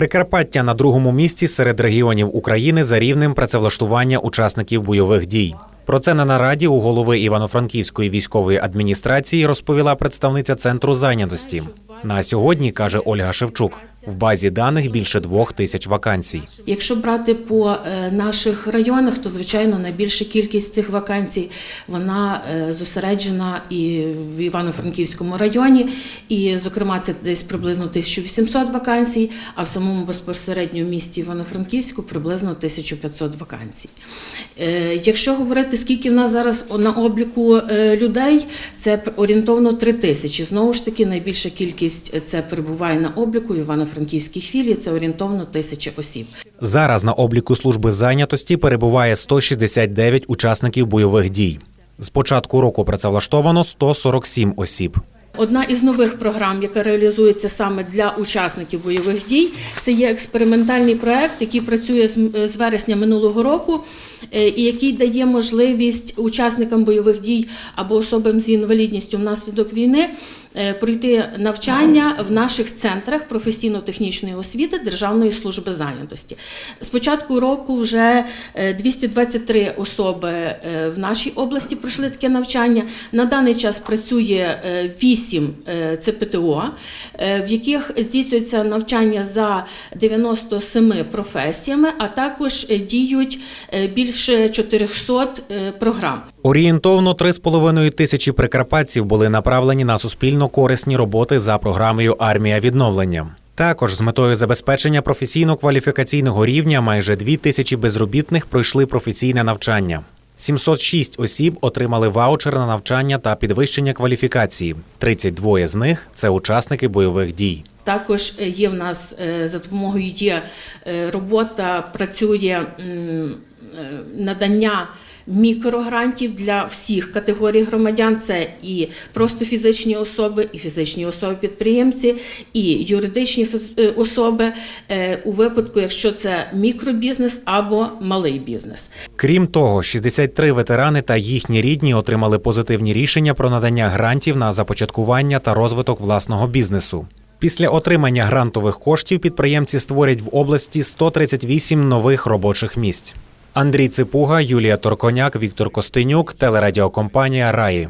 Прикарпаття на другому місці серед регіонів України за рівнем працевлаштування учасників бойових дій. Про це на нараді у голови Івано-Франківської військової адміністрації розповіла представниця центру зайнятості. На сьогодні каже Ольга Шевчук. В базі даних більше двох тисяч вакансій. Якщо брати по е, наших районах, то звичайно найбільша кількість цих вакансій вона е, зосереджена і в Івано-Франківському районі, і зокрема це десь приблизно 1800 вакансій, а в самому безпосередньо місті Івано-Франківську приблизно 1500 вакансій. Е, Якщо говорити, скільки в нас зараз на обліку людей, це орієнтовно 3 тисячі. Знову ж таки, найбільша кількість це перебуває на обліку в Івано-Франківській філії, це орієнтовно тисяча осіб. Зараз на обліку служби зайнятості перебуває 169 учасників бойових дій. З початку року працевлаштовано 147 осіб. Одна із нових програм, яка реалізується саме для учасників бойових дій, це є експериментальний проект, який працює з- вересня минулого року, е, і який дає можливість учасникам бойових дій або особам з інвалідністю внаслідок війни е, пройти навчання в наших центрах професійно-технічної освіти Державної служби зайнятості. З початку року вже е, 223 особи е, в нашій області пройшли таке навчання. На даний час працює 8 ЦПТО, е, в яких здійснюється навчання за 97 професіями, а також е, діють е, більше 400 е, програм. Орієнтовно 3,5 тисячі прикарпатців були направлені на суспільно корисні роботи за програмою Армія відновлення. Також з метою забезпечення професійно-кваліфікаційного рівня майже 2 тисячі безробітних пройшли професійне навчання. 706 осіб отримали ваучер на навчання та підвищення кваліфікації. 32 з них це учасники бойових дій. Також е, є в нас е, за допомогою є е, робота, працює надання мікрогрантів для всіх категорій громадян. Це і просто фізичні особи, і фізичні особи-підприємці, і юридичні е, особи е, у випадку, якщо це мікробізнес або малий бізнес. Крім того, 63 ветерани та їхні рідні отримали позитивні рішення про надання грантів на започаткування та розвиток власного бізнесу. Після отримання грантових коштів підприємці створять в області 138 нових робочих місць. Андрій Ципуга, Юлія Торконяк, Віктор Костенюк, телерадіокомпанія Раї.